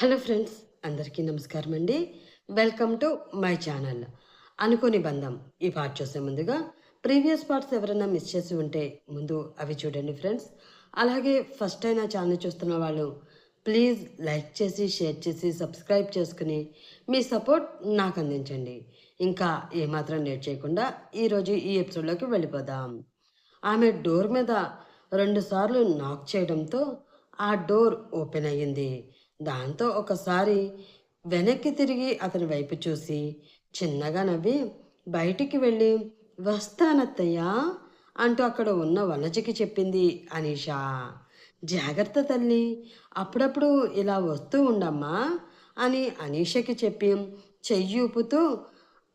Hello friends అందరికీ నమస్కారం అండి. Welcome to my channel. అనుకోని బంధం ఈ పార్ట్ చూసే ముందుగా ప్రీవియస్ పార్ట్స్ ఎవరైనా మిస్ చేసి ఉంటే ముందు అవి చూడండి ఫ్రెండ్స్. అలాగే ఫస్ట్ అయినా ఛానల్ చూస్తున్న వాళ్ళు ప్లీజ్ లైక్ చేసి షేర్ చేసి సబ్స్క్రైబ్ చేసుకుని మీ సపోర్ట్ నాకు అందించండి. ఇంకా ఏమాత్రం లేట్ చేయకుండా ఈరోజు ఈ ఎపిసోడ్లోకి వెళ్ళిపోదాం. ఆమె డోర్ మీద రెండుసార్లు నాక్ చేయడంతో ఆ డోర్ ఓపెన్ అయ్యింది. దాంతో ఒకసారి వెనక్కి తిరిగి అతని వైపు చూసి చిన్నగా నవ్వి బయటికి వెళ్ళి వస్తానత్తయ్యా అంటూ అక్కడ ఉన్న వనజకి చెప్పింది అనీషా. జాగ్రత్త తల్లి అప్పుడప్పుడు ఇలా వస్తూ ఉండమ్మా అని అనీషకి చెప్పి చెయ్యి ఊపుతూ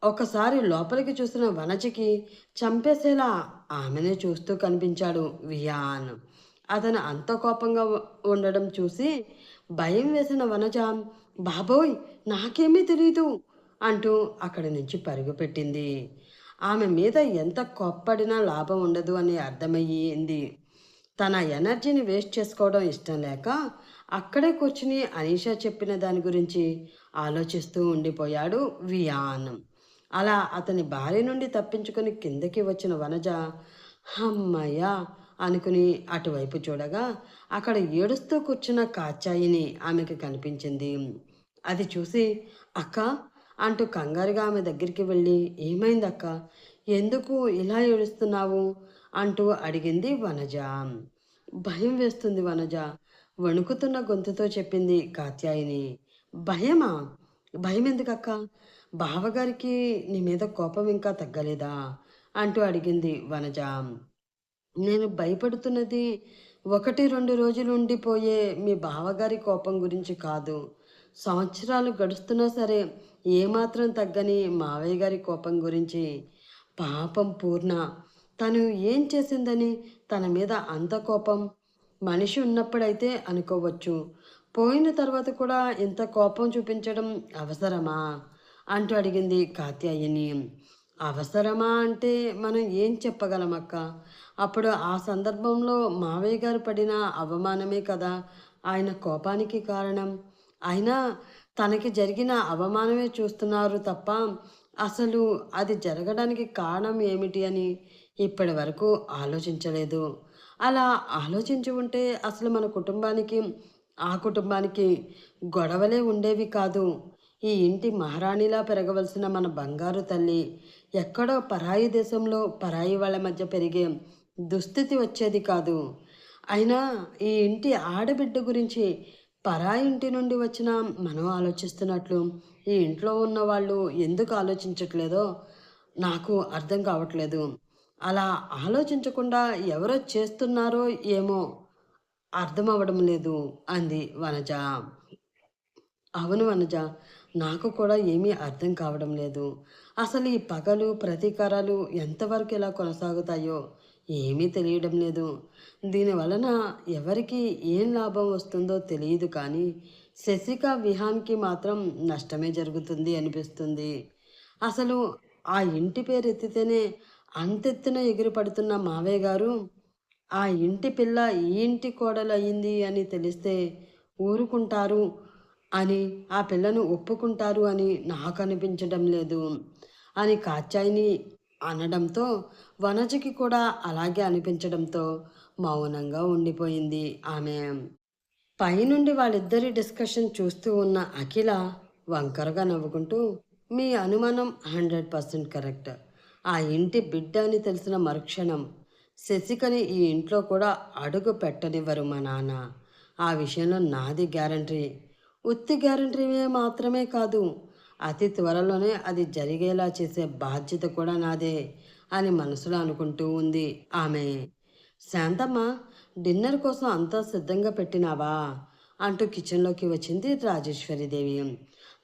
ఒకసారి లోపలికి చూసిన వనజకి చంపేసేలా ఆమెనే చూస్తూ కనిపించాడు వియాన్. అతను అంత కోపంగా ఉండడం చూసి భయం వేసిన వనజ బాబోయ్ నాకేమీ తెలీదు అంటూ అక్కడి నుంచి పరుగుపెట్టింది ఆమె మీద ఎంత కొప్పడినా లాభం ఉండదు అని అర్థమయ్యింది. తన ఎనర్జీని వేస్ట్ చేసుకోవడం ఇష్టం లేక అక్కడే కూర్చుని అనీషా చెప్పిన దాని గురించి ఆలోచిస్తూ ఉండిపోయాడు వియాన్. అలా అతని భార్య నుండి తప్పించుకొని కిందకి వచ్చిన వనజ హమ్మయ్య అనుకుని అటువైపు చూడగా అక్కడ ఏడుస్తూ కూర్చున్న కాచాయిని ఆమెకు కనిపించింది. అది చూసి అక్క అంటూ కంగారుగా ఆమె దగ్గరికి వెళ్ళి ఏమైంది అక్క ఎందుకు ఇలా ఏడుస్తున్నావు? అంటూ అడిగింది వనజ. భయం వేస్తుంది వనజ వణుకుతున్న గొంతుతో చెప్పింది కాత్యాయిని. భయమా? భయం ఎందుకక్క బావగారికి నీ మీద కోపం ఇంకా తగ్గలేదా? అంటూ అడిగింది వనజ. నేను భయపడుతున్నది ఒకటి రెండు రోజులు ఉండిపోయే మీ బావగారి కోపం గురించి కాదు. సంవత్సరాలు గడుస్తున్నా సరే ఏమాత్రం తగ్గని మావయ్య గారి కోపం గురించి. పాపం పూర్ణ తను ఏం చేసిందని తన మీద అంత కోపం? మనిషి ఉన్నప్పుడైతే అనుకోవచ్చు. పోయిన తర్వాత కూడా ఇంత కోపం చూపించడం అవసరమా? అంటూ అడిగింది కాత్యాయని. అవసరమా అంటే మనం ఏం చెప్పగలమక్క? అప్పుడు ఆ సందర్భంలో మావయ్య గారు పడిన అవమానమే కదా ఆయన కోపానికి కారణం. అయినా తనకి జరిగిన అవమానమే చూస్తున్నారు తప్ప అసలు అది జరగడానికి కారణం ఏమిటి అని ఇప్పటి వరకు ఆలోచించలేదు. అలా ఆలోచించి ఉంటే అసలు మన కుటుంబానికి ఆ కుటుంబానికి గొడవలే ఉండేవి కాదు. ఈ ఇంటి మహారాణిలా పెరగవలసిన మన బంగారు తల్లి ఎక్కడో పరాయి దేశంలో పరాయి వాళ్ళ మధ్య పెరిగే దుస్థితి వచ్చేది కాదు. అయినా ఈ ఇంటి ఆడబిడ్డ గురించి పరాయి ఇంటి నుండి వచ్చిన మనం ఆలోచిస్తున్నట్లు ఈ ఇంట్లో ఉన్న వాళ్ళు ఎందుకు ఆలోచించట్లేదో నాకు అర్థం కావట్లేదు. అలా ఆలోచించకుండా ఎవరో చేస్తున్నారో ఏమో అర్థం అవ్వడం లేదు అంది వనజ. అవును వనజ నాకు కూడా ఏమీ అర్థం కావడం లేదు. అసలు ఈ పగలు ప్రతీకారాలు ఎంతవరకు ఇలా కొనసాగుతాయో ఏమీ తెలియడం లేదు. దీని వలన ఎవరికి ఏం లాభం వస్తుందో తెలియదు కానీ శశిక విహాన్కి మాత్రం నష్టమే జరుగుతుంది అనిపిస్తుంది. అసలు ఆ ఇంటి పేరు ఎత్తితేనే అంతెత్తున ఎగిరి పడుతున్న మావయ్య గారు ఆ ఇంటి పిల్ల ఈ ఇంటి కోడలు అయింది అని తెలిస్తే ఊరుకుంటారు అని ఆ పిల్లను ఒప్పుకుంటారు అని నాకు అనిపించడం లేదు. అని కాచాయిని అనడంతో వనజకి కూడా అలాగే అనిపించడంతో మౌనంగా ఉండిపోయింది ఆమె. పైనుండి వాళ్ళిద్దరి డిస్కషన్ చూస్తూ ఉన్న అఖిల వంకరగా నవ్వుకుంటూ మీ అనుమానం హండ్రెడ్ పర్సెంట్ కరెక్ట్. ఆ ఇంటి బిడ్డ అని తెలిసిన మరుక్షణం శశికని ఈ ఇంట్లో కూడా అడుగు పెట్టనివ్వరు మా నాన్న. ఆ విషయంలో నాది గ్యారంటీ. ఉత్తి గ్యారంటీ మాత్రమే కాదు అతి త్వరలోనే అది జరిగేలా చేసే బాధ్యత కూడా నాదే అని మనసులో అనుకుంటూ ఉంది. ఆమె శాంతమ్మ డిన్నర్ కోసం అంతా సిద్ధంగా పెట్టినావా? అంటూ కిచెన్లోకి వచ్చింది రాజేశ్వరిదేవి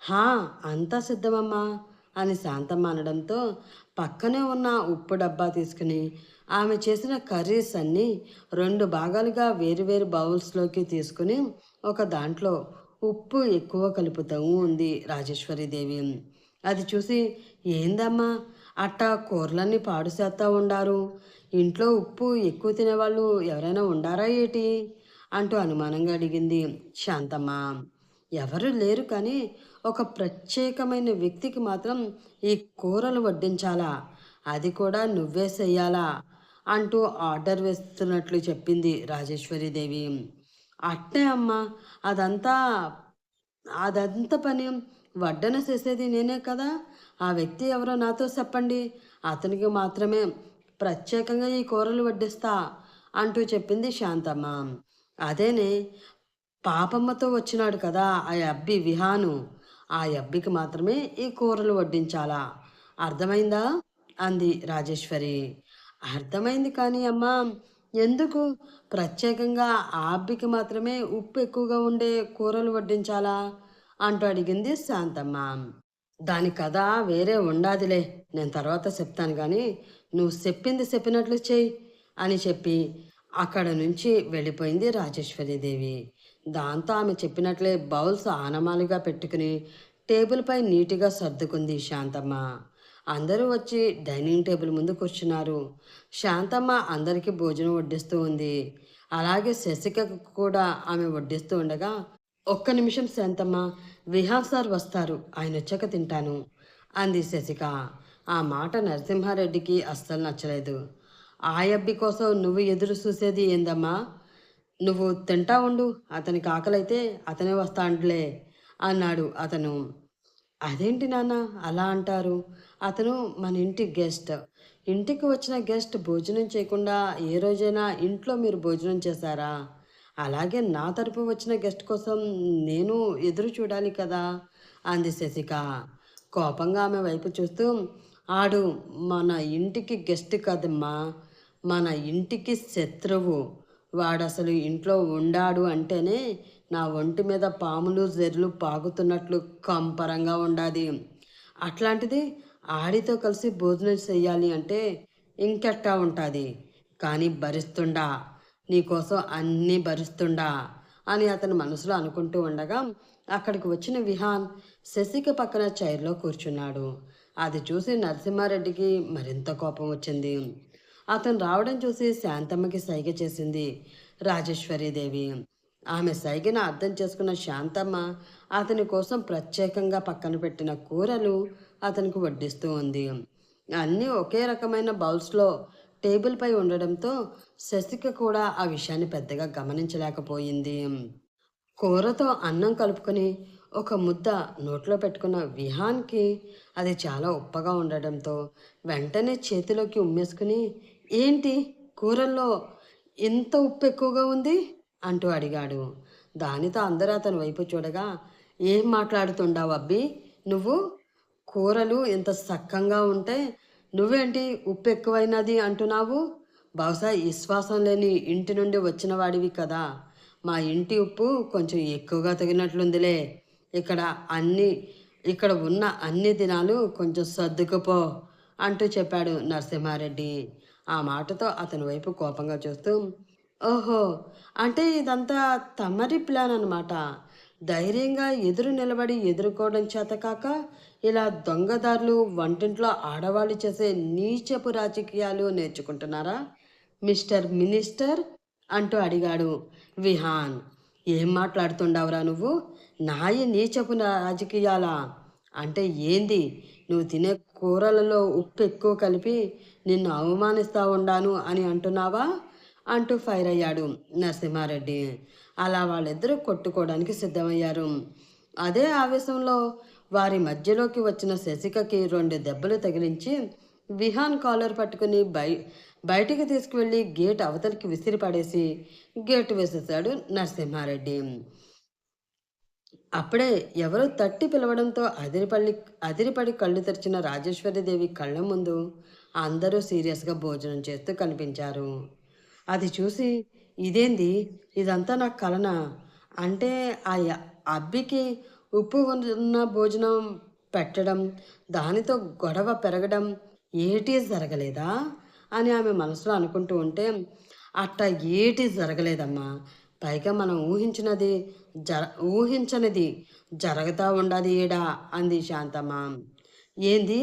హా అంతా సిద్ధమమ్మా అని శాంతమ్మ అనడంతో పక్కనే ఉన్న ఉప్పు డబ్బా తీసుకుని ఆమె చేసిన కర్రీస్ అన్నీ రెండు భాగాలుగా వేరువేరు బౌల్స్లోకి తీసుకుని ఒక దాంట్లో ఉప్పు ఎక్కువ కలుపుతాము ఉంది రాజేశ్వరిదేవి అది చూసి ఏందమ్మా అట్టా కూరలన్నీ పాడు చేస్తూ ఉండారు. ఇంట్లో ఉప్పు ఎక్కువ తినేవాళ్ళు ఎవరైనా ఉండారా ఏటి? అంటూ అనుమానంగా అడిగింది శాంతమ్మ. ఎవరు లేరు కానీ ఒక ప్రత్యేకమైన వ్యక్తికి మాత్రం ఈ కూరలు వడ్డించాలా? అది కూడా నువ్వే చెయ్యాలా? అంటూ ఆర్డర్ వేస్తున్నట్లు చెప్పింది రాజేశ్వరీదేవి అట్టే అమ్మా. అదంతా అదంతా పని. వడ్డన చేసేది నేనే కదా. ఆ వ్యక్తి ఎవరో నాతో చెప్పండి. అతనికి మాత్రమే ప్రత్యేకంగా ఈ కూరలు వడ్డిస్తా అంటూ చెప్పింది శాంతమ్మ. అదేనే పాపమ్మతో వచ్చినాడు కదా ఆ అబ్బి విహాను. ఆ అబ్బికి మాత్రమే ఈ కూరలు వడ్డించాలా. అర్థమైందా? అంది రాజేశ్వరి. అర్థమైంది కానీ అమ్మా ఎందుకు? ప్రత్యేకంగా ఆబ్బికి మాత్రమే ఉప్పు ఎక్కువగా ఉండే కూరలు వడ్డించాలా? అంటూ అడిగింది శాంతమ్మ. దాని కథ వేరే ఉండాదిలే. నేను తర్వాత చెప్తాను కానీ నువ్వు చెప్పింది చెప్పినట్లు చెయ్యి అని చెప్పి అక్కడ నుంచి వెళ్ళిపోయింది రాజేశ్వరీదేవి దాంతో ఆమె చెప్పినట్లే బౌల్స్ ఆనమాలుగా పెట్టుకుని టేబుల్పై నీట్గా సర్దుకుంది శాంతమ్మ. అందరూ వచ్చి డైనింగ్ టేబుల్ ముందు కూర్చున్నారు. శాంతమ్మ అందరికీ భోజనం వడ్డిస్తూ ఉంది. అలాగే శశికకు కూడా ఆమె వడ్డిస్తూ ఉండగా ఒక్క నిమిషం శాంతమ్మ విహాన్ సార్ వస్తారు. ఆయన వచ్చాక తింటాను అంది శశిక. ఆ మాట నరసింహారెడ్డికి అస్సలు నచ్చలేదు. ఆ అబ్బి కోసం నువ్వు ఎదురు చూసేది ఏందమ్మా? నువ్వు తింటా ఉండు. అతనికి ఆకలైతే అతనే వస్తా అంటలే అన్నాడు అతను. అదేంటి నాన్న అలా అంటారు? అతను మన ఇంటి గెస్ట్. ఇంటికి వచ్చిన గెస్ట్ భోజనం చేయకుండా ఏ రోజైనా ఇంట్లో మీరు భోజనం చేశారా? అలాగే నా తరపు వచ్చిన గెస్ట్ కోసం నేను ఎదురు చూడాలి కదా? అంది శశిక. కోపంగా ఆమె వైపు చూస్తూ ఆడు మన ఇంటికి గెస్ట్ కదమ్మా. మన ఇంటికి శత్రువు. వాడు అసలు ఇంట్లో ఉండాడు అంటేనే నా ఒంటి మీద పాములు జెర్లు పాకుతున్నట్లు కంపరంగా ఉండాది. అట్లాంటిది ఆడితో కలిసి భోజనం చెయ్యాలి అంటే ఇంకెట్టా ఉంటుంది? కానీ భరిస్తుండా? నీకోసం అన్నీ భరిస్తుండా? అని అతని మనసులో అనుకుంటూ ఉండగా అక్కడికి వచ్చిన విహాన్ శశిక పక్కన చైర్లో కూర్చున్నాడు. అది చూసి నరసింహారెడ్డికి మరింత కోపం వచ్చింది. అతను రావడం చూసి శాంతమ్మకి సైగ చేసింది రాజేశ్వరీదేవి. ఆమె సైగను అర్థం చేసుకున్న శాంతమ్మ అతని కోసం ప్రత్యేకంగా పక్కన పెట్టిన కూరలు అతనికి వడ్డిస్తూ ఉంది. అన్నీ ఒకే రకమైన బౌల్స్లో టేబుల్పై ఉండడంతో శశిక కూడా ఆ విషయాన్ని పెద్దగా గమనించలేకపోయింది. కూరతో అన్నం కలుపుకొని ఒక ముద్ద నోట్లో పెట్టుకున్న విహాన్కి అది చాలా ఉప్పగా ఉండడంతో వెంటనే చేతిలోకి ఉమ్మేసుకుని ఏంటి కూరల్లో ఎంత ఉప్పు ఎక్కువగా ఉంది? అంటూ అడిగాడు. దానితో అందరూ అతని వైపు చూడగా ఏం మాట్లాడుతుండావు అబ్బి? నువ్వు కూరలు ఇంత సక్కంగా ఉంటే నువ్వేంటి ఉప్పు ఎక్కువైనది అంటున్నావు? బహుశా విశ్వాసం లేని ఇంటి నుండి వచ్చిన వాడివి కదా. మా ఇంటి ఉప్పు కొంచెం ఎక్కువగా తగినట్లుందిలే. ఇక్కడ అన్ని ఇక్కడ ఉన్న అన్ని దినాలు కొంచెం సర్దుకుపో అంటూ చెప్పాడు నరసింహారెడ్డి. ఆ మాటతో అతని వైపు కోపంగా చూస్తూ ఓహో. అంటే ఇదంతా తమరి ప్లాన్ అనమాట ధైర్యంగా ఎదురు నిలబడి ఎదుర్కోవడం చేత కాక ఇలా దొంగదారులు వంటింట్లో ఆడవాళ్ళు చేసే నీచపు రాజకీయాలు నేర్చుకుంటున్నారా? మిస్టర్ మినిస్టర్ అంటూ అడిగాడు విహాన్. ఏం మాట్లాడుతుండవురా నువ్వు? నాయి నీచపు రాజకీయాలా? అంటే ఏంది? నువ్వు తినే కూరలలో ఉప్పు ఎక్కువ కలిపి నిన్ను అవమానిస్తా ఉండాను అని అంటున్నావా? అంటూ ఫైర్ అయ్యాడు నరసింహారెడ్డి. అలా వాళ్ళిద్దరూ కొట్టుకోవడానికి సిద్ధమయ్యారు. అదే ఆవేశంలో వారి మధ్యలోకి వచ్చిన శశికకి రెండు దెబ్బలు తగిలించి విహాన్ కాలర్ పట్టుకుని బై బయటికి తీసుకువెళ్ళి గేట్ అవతలికి విసిరిపడేసి గేట్ గేటు నరసింహారెడ్డి. అప్పుడే ఎవరో తట్టి పిలవడంతో అదిరిపల్లి అదిరిపడి కళ్ళు తెరిచిన రాజేశ్వరిదేవి కళ్ళ ముందు అందరూ సీరియస్గా భోజనం చేస్తూ కనిపించారు. అది చూసి ఇదేంది? ఇదంతా నాకు కలన. అంటే ఆ అబ్బికి ఉప్పు ఉన్న భోజనం పెట్టడం దానితో గొడవ పెరగడం ఏటీ జరగలేదా? అని ఆమె మనసులో అనుకుంటూ ఉంటే అట్ట ఏటి జరగలేదమ్మా. పైగా మనం ఊహించినది జర ఊహించనిది జరుగుతూ ఉండదు ఏడా? అంది శాంతమ్మ. ఏంది?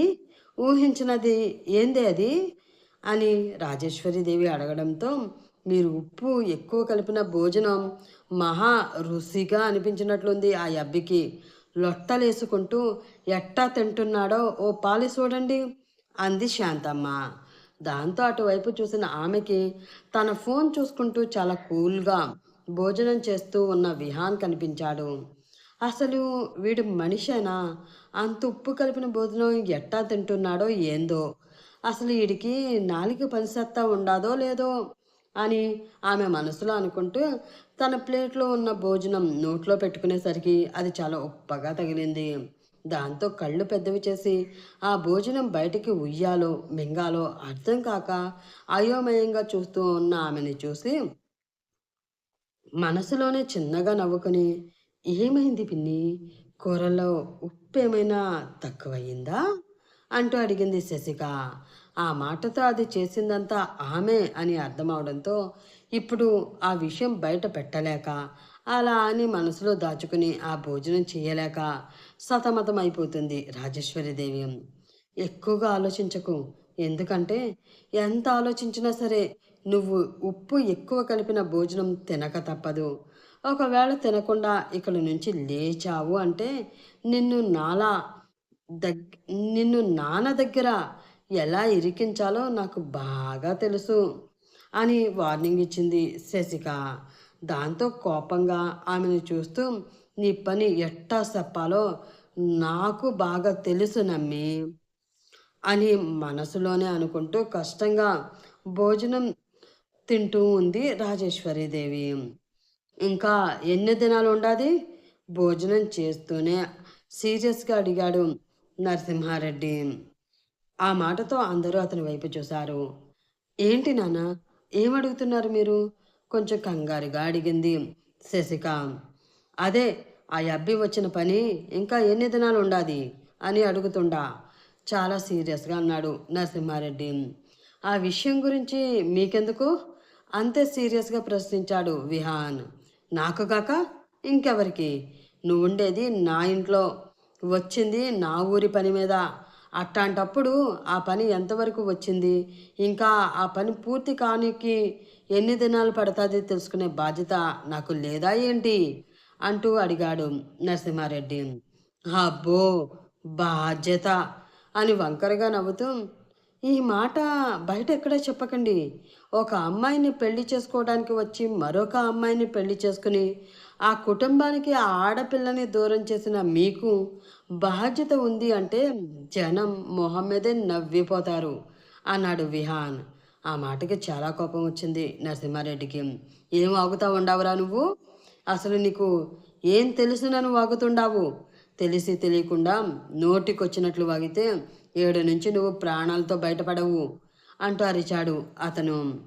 ఊహించినది ఏంది అది? అని రాజేశ్వరీదేవి అడగడంతో మీరు ఉప్పు ఎక్కువ కలిపిన భోజనం మహా రుచిగా అనిపించినట్లుంది ఆ అబ్బికి. లొట్టలేసుకుంటూ ఎట్టా తింటున్నాడో ఓ పాలి చూడండి అంది శాంతమ్మ. దాంతో అటువైపు చూసిన ఆమెకి తన ఫోన్ చూసుకుంటూ చాలా కూల్గా భోజనం చేస్తూ ఉన్న విహాన్ కనిపించాడు. అసలు వీడు మనిషేనా? అంత ఉప్పు కలిపిన భోజనం ఎట్టా తింటున్నాడో ఏందో అసలు వీడికి నాలుగు పనిసత్తా ఉండాదో లేదో అని ఆమె మనసులో అనుకుంటూ తన ప్లేట్లో ఉన్న భోజనం నోట్లో పెట్టుకునేసరికి అది చాలా ఉప్పగా తగిలింది. దాంతో కళ్ళు పెద్దవి చేసి ఆ భోజనం బయటికి ఉయ్యాలో మింగాలో అర్థం కాక అయోమయంగా చూస్తూ ఉన్న ఆమెని చూసి మనసులోనే చిన్నగా నవ్వుకుని ఏమైంది పిన్ని? కూరలో ఉప్పు ఏమైనా తక్కువయ్యిందా? అంటూ అడిగింది శశిక. ఆ మాటతో అది చేసిందంతా ఆమె అని అర్థమవడంతో ఇప్పుడు ఆ విషయం బయట పెట్టలేక అలా అని మనసులో దాచుకుని ఆ భోజనం చేయలేక సతమతం అయిపోతుంది రాజేశ్వరిదేవి ఎక్కువగా ఆలోచించకు ఎందుకంటే ఎంత ఆలోచించినా సరే నువ్వు ఉప్పు ఎక్కువ కలిపిన భోజనం తినక తప్పదు. ఒకవేళ తినకుండా ఇక్కడ నుంచి లేచావు అంటే నిన్ను నాలా దగ్ నిన్ను నాన్న దగ్గర ఎలా ఇరికించాలో నాకు బాగా తెలుసు అని వార్నింగ్ ఇచ్చింది శశిక. దాంతో కోపంగా ఆమెను చూస్తూ నీ పని ఎట్టా చెప్పాలో నాకు బాగా తెలుసు నమ్మి అని మనసులోనే అనుకుంటూ కష్టంగా భోజనం తింటూ ఉంది రాజేశ్వరీదేవి. ఇంకా ఎన్ని దినాలు ఉండాది భోజనం చేస్తూనే సీరియస్గా అడిగాడు నరసింహారెడ్డి. ఆ మాటతో అందరూ అతని వైపు చూశారు. ఏంటి నాన్న ఏమడుగుతున్నారు మీరు? కొంచెం కంగారుగా అడిగింది శశిక. అదే ఆ అబ్బి వచ్చిన పని ఇంకా ఎన్ని దినాలు ఉండాది అని అడుగుతుండా. చాలా సీరియస్గా అన్నాడు నరసింహారెడ్డి. ఆ విషయం గురించి మీకెందుకు? అంతే సీరియస్గా ప్రశ్నించాడు విహాన్. నాకు కాక ఇంకెవరికి? నువ్వు ఉండేది నా ఇంట్లో వచ్చింది నా ఊరి పని మీద. అట్లాంటప్పుడు ఆ పని ఎంతవరకు వచ్చింది? ఇంకా ఆ పని పూర్తి కానికి ఎన్ని దినాలు పడుతుంది తెలుసుకునే బాధ్యత నాకు లేదా ఏంటి? అంటూ అడిగాడు నరసింహారెడ్డి. అబ్బో బాధ్యత అని వంకరగా నవ్వుతూ ఈ మాట బయట ఎక్కడా చెప్పకండి. ఒక అమ్మాయిని పెళ్ళి చేసుకోవడానికి వచ్చి మరొక అమ్మాయిని పెళ్ళి చేసుకుని ఆ కుటుంబానికి ఆ ఆడపిల్లని దూరం చేసిన మీకు బాధ్యత ఉంది అంటే జనం మొహం మీదే నవ్విపోతారు అన్నాడు విహాన్. ఆ మాటకి చాలా కోపం వచ్చింది నరసింహారెడ్డికి. ఏం ఆగుతా ఉండవురా నువ్వు? అసలు నీకు ఏం తెలుసు నన్ను వాగుతుండావు? తెలిసి తెలియకుండా నోటికొచ్చినట్లు వాగితే ఏడు నుంచి నువ్వు ప్రాణాలతో బయటపడవు. అంటూ అరిచాడు అతను.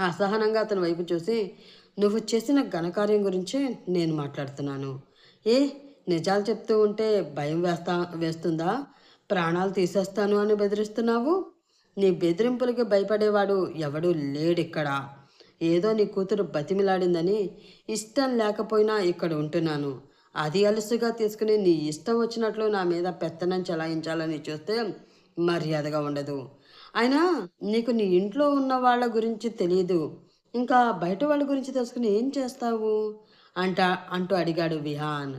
అసహనంగా అతని వైపు చూసి నువ్వు చేసిన ఘనకార్యం గురించి నేను మాట్లాడుతున్నాను. ఏ నిజాలు చెప్తూ ఉంటే భయం వేస్తా వేస్తుందా? ప్రాణాలు తీసేస్తాను అని బెదిరిస్తున్నావు? నీ బెదిరింపులకి భయపడేవాడు ఎవడూ లేడిక్కడ. ఏదో నీ కూతురు బతిమిలాడిందని ఇష్టం లేకపోయినా ఇక్కడ ఉంటున్నాను. అది అలుసుగా తీసుకుని నీ ఇష్టం వచ్చినట్లు నా మీద పెత్తనం చెలాయించాలని చూస్తే మర్యాదగా ఉండదు. అయినా నీకు నీ ఇంట్లో ఉన్న వాళ్ళ గురించి తెలియదు ఇంకా బయట వాళ్ళ గురించి తెలుసుకుని ఏం చేస్తావు? అంట అంటూ అడిగాడు విహాన్.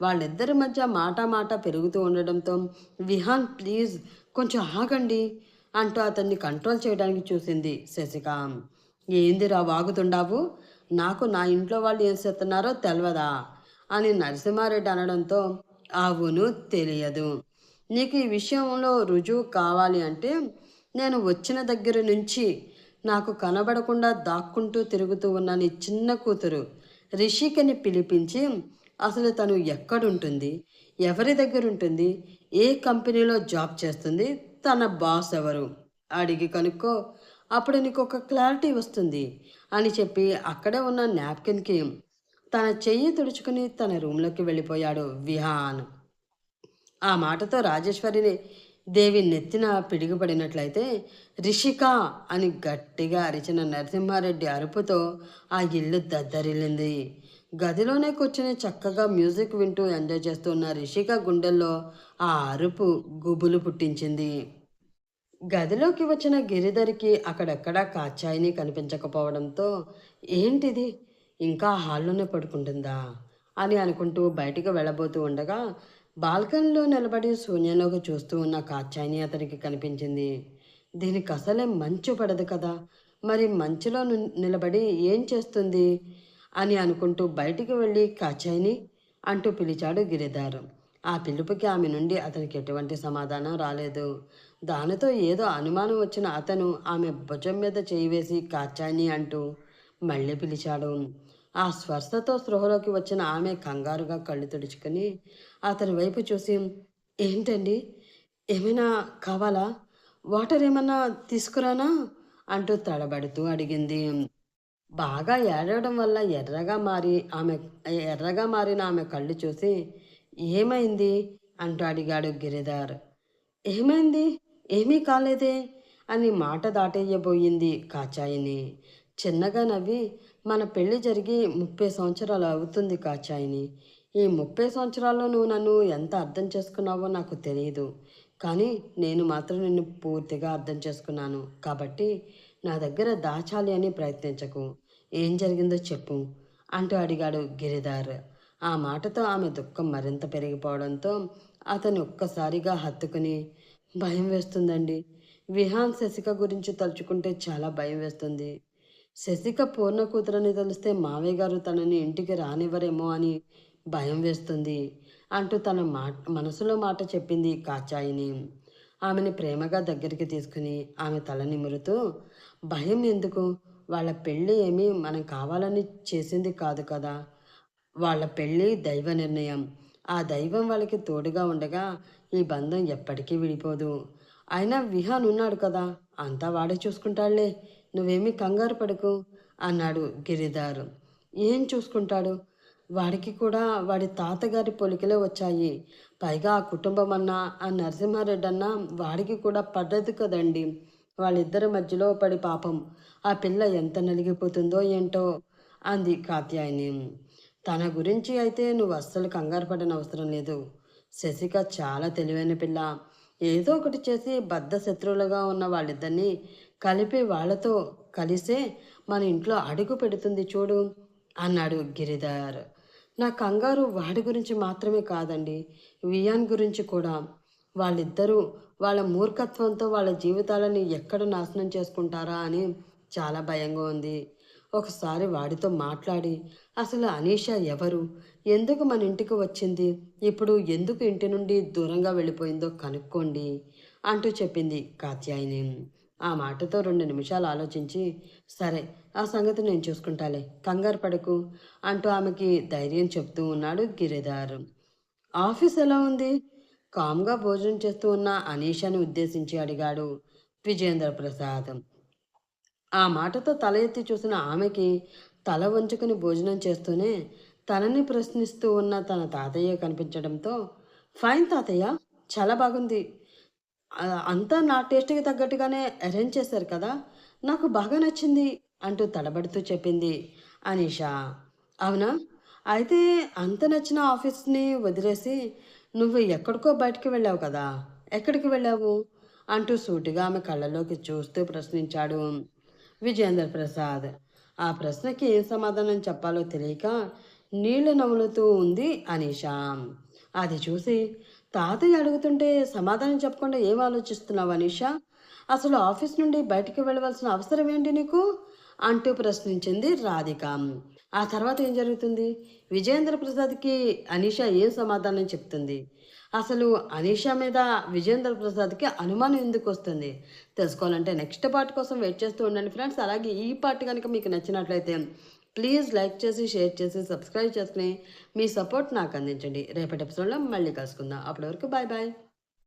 వాళ్ళిద్దరి మధ్య మాట మాట పెరుగుతూ ఉండడంతో విహాన్ ప్లీజ్ కొంచెం ఆగండి అంటూ అతన్ని కంట్రోల్ చేయడానికి చూసింది శశిక ఏందిరా వాగుతుండావు? నాకు నా ఇంట్లో వాళ్ళు ఏం చేస్తున్నారో తెలియదా అని నరసింహారెడ్డి అనడంతో అవును తెలియదు. నీకు ఈ విషయంలో రుజువు కావాలి అంటే నేను వచ్చిన దగ్గర నుంచి నాకు కనబడకుండా దాక్కుంటూ తిరుగుతూ ఉన్న నీ చిన్న కూతురు రిషికని పిలిపించి అసలు తను ఎక్కడుంటుంది? ఎవరి దగ్గర ఉంటుంది ఏ కంపెనీలో జాబ్ చేస్తుంది? తన బాస్ ఎవరు? అడిగి కనుక్కో అప్పుడు నీకు ఒక క్లారిటీ వస్తుంది అని చెప్పి అక్కడే ఉన్న నాప్కిన్కి తన చెయ్యి తుడుచుకుని తన రూమ్లోకి వెళ్ళిపోయాడు విహాన్. ఆ మాటతో రాజేశ్వరిని దేవి నెత్తిన పిడుగుపడినట్లయితే రిషిక అని గట్టిగా అరిచిన నరసింహారెడ్డి అరుపుతో ఆ ఇల్లు దద్దరిల్లింది. గదిలోనే కూర్చుని చక్కగా మ్యూజిక్ వింటూ ఎంజాయ్ చేస్తున్న రిషిక గుండెల్లో ఆ అరుపు గుబులు పుట్టించింది. గదిలోకి వచ్చిన గిరిధరికి అక్కడెక్కడా కాచాయిని కనిపించకపోవడంతో ఏంటిది? ఇంకా హాల్లోనే పడుకుంటుందా? అని అనుకుంటూ బయటికి వెళ్ళబోతూ ఉండగా బాల్కనీలో నిలబడి శూన్యంలోకి చూస్తూ ఉన్న కాచాయిని అతనికి కనిపించింది. దీనికి అసలే మంచు పడదు కదా? మరి మంచులో ను- నిలబడి ఏం చేస్తుంది? అని అనుకుంటూ బయటికి వెళ్ళి కాచాయిని అంటూ పిలిచాడు గిరిధార్. ఆ పిలుపుకి ఆమె నుండి అతనికి ఎటువంటి సమాధానం రాలేదు. దానితో ఏదో అనుమానం వచ్చిన అతను ఆమె భుజం మీద చేయి వేసి కాచాయిని అంటూ మళ్ళీ పిలిచాడు. ఆ స్పర్శతో స్పృహలోకి వచ్చిన ఆమె కంగారుగా కళ్ళు తుడుచుకొని అతని వైపు చూసి ఏంటండి? ఏమైనా కావాలా? వాటర్ ఏమన్నా తీసుకురానా? అంటూ తడబడుతూ అడిగింది. బాగా ఏడవడం వల్ల ఎర్రగా మారి ఆమె ఎర్రగా మారిన ఆమె కళ్ళు చూసి ఏమైంది? అంటూ అడిగాడు గిరిధర్. ఏమైంది? ఏమీ కాలేదే? అని మాట దాటేయబోయింది కాచాయిని. చిన్నగా నవ్వి మన పెళ్ళి జరిగి ముప్పై సంవత్సరాలు అవుతుంది కాచాయిని. ఈ ముప్పై సంవత్సరాల్లో నువ్వు నన్ను ఎంత అర్థం చేసుకున్నావో నాకు తెలియదు. కానీ నేను మాత్రం నిన్ను పూర్తిగా అర్థం చేసుకున్నాను. కాబట్టి నా దగ్గర దాచాలి అని ప్రయత్నించకు. ఏం జరిగిందో చెప్పు అంటూ అడిగాడు గిరిధార్. ఆ మాటతో ఆమె దుఃఖం మరింత పెరిగిపోవడంతో అతను ఒక్కసారిగా హత్తుకుని భయం వేస్తుందండి. విహాన్ శశిక గురించి తలుచుకుంటే చాలా భయం వేస్తుంది. శశిక పూర్ణ కూతురని తెలిస్తే మావయ్య గారు తనని ఇంటికి రానివ్వరేమో అని భయం వేస్తుంది అంటూ తన మాట మనసులో మాట చెప్పింది కాచాయిని. ఆమెని ప్రేమగా దగ్గరికి తీసుకుని ఆమె తల నిమురుతూ భయం ఎందుకు? వాళ్ళ పెళ్ళి ఏమీ మనం కావాలని చేసింది కాదు కదా. వాళ్ళ పెళ్ళి దైవ నిర్ణయం. ఆ దైవం వాళ్ళకి తోడుగా ఉండగా ఈ బంధం ఎప్పటికీ విడిపోదు. అయినా విహాన్ ఉన్నాడు కదా అంతా వాడే చూసుకుంటాడులే. నువ్వేమీ కంగారు పడకు అన్నాడు గిరిదారు ఏం చూసుకుంటాడు? వాడికి కూడా వాడి తాతగారి పొలికలే వచ్చాయి. పైగా ఆ కుటుంబం అన్నా ఆ నరసింహారెడ్డి అన్నా వాడికి కూడా పడదు కదండి. వాళ్ళిద్దరి మధ్యలో పడి పాపం. ఆ పిల్ల ఎంత నలిగిపోతుందో ఏంటో అంది కాత్యాయని. తన గురించి అయితే నువ్వు అస్సలు కంగారు పడని అవసరం లేదు. శశిక చాలా తెలివైన పిల్ల. ఏదో ఒకటి చేసి బద్ధ శత్రువులుగా ఉన్న వాళ్ళిద్దరినీ కలిపి వాళ్ళతో కలిసే మన ఇంట్లో అడుగు పెడుతుంది చూడు అన్నాడు గిరిధర్. నా కంగారు వాడి గురించి మాత్రమే కాదండి వియాన్ గురించి కూడా. వాళ్ళిద్దరూ వాళ్ళ మూర్ఖత్వంతో వాళ్ళ జీవితాలని ఎక్కడ నాశనం చేసుకుంటారా అని చాలా భయంగా ఉంది. ఒకసారి వాడితో మాట్లాడి అసలు అనీష ఎవరు? ఎందుకు మన ఇంటికి వచ్చింది? ఇప్పుడు ఎందుకు ఇంటి నుండి దూరంగా వెళ్ళిపోయిందో కనుక్కోండి అంటూ చెప్పింది కాత్యాయిని. ఆ మాటతో రెండు నిమిషాలు ఆలోచించి సరే ఆ సంగతి నేను చూసుకుంటాలే కంగారు పడకు అంటూ ఆమెకి ధైర్యం చెప్తూ ఉన్నాడు గిరిధార్. ఆఫీస్ ఎలా ఉంది? కామ్గా భోజనం చేస్తూ ఉన్న అనీషాని ఉద్దేశించి అడిగాడు విజేంద్ర ప్రసాద్. ఆ మాటతో తల ఎత్తి చూసిన ఆమెకి తల వంచుకుని భోజనం చేస్తూనే తనని ప్రశ్నిస్తూ ఉన్న తన తాతయ్య కనిపించడంతో ఫైన్ తాతయ్య చాలా బాగుంది. అంతా నా టేస్ట్కి తగ్గట్టుగానే అరేంజ్ చేశారు కదా నాకు బాగా నచ్చింది అంటూ తడబడుతూ చెప్పింది అనీషా. అవునా? అయితే అంత నచ్చిన ఆఫీస్ని వదిలేసి నువ్వు ఎక్కడికో బయటికి వెళ్ళావు కదా ఎక్కడికి వెళ్ళావు? అంటూ సూటిగా ఆమె కళ్ళలోకి చూస్తూ ప్రశ్నించాడు విజేంద్ర ప్రసాద్. ఆ ప్రశ్నకి ఏం సమాధానం చెప్పాలో తెలియక నీళ్ళు నములుతూ ఉంది అనీషా. అది చూసి తాతయ్య అడుగుతుంటే సమాధానం చెప్పకుండా ఏం ఆలోచిస్తున్నావు అనీషా? అసలు ఆఫీస్ నుండి బయటికి వెళ్ళవలసిన అవసరం ఏంటి నీకు? అంటూ ప్రశ్నించింది రాధిక. ఆ తర్వాత ఏం జరుగుతుంది? విజయేంద్ర ప్రసాద్కి అనీష ఏం సమాధానం చెప్తుంది? అసలు అనీషా మీద విజయేంద్ర ప్రసాద్కి అనుమానం ఎందుకు వస్తుంది? తెలుసుకోవాలంటే నెక్స్ట్ పార్ట్ కోసం వెయిట్ చేస్తూ ఉండండి ఫ్రెండ్స్. అలాగే ఈ పార్ట్ కనుక మీకు నచ్చినట్లయితే ప్లీజ్ లైక్ చేసి షేర్ చేసి సబ్స్క్రైబ్ చేసుకుని మీ సపోర్ట్ నాకు అందించండి. రేపటి ఎపిసోడ్లో మళ్ళీ కలుసుకుందాం. అప్పటి వరకు బాయ్ బాయ్.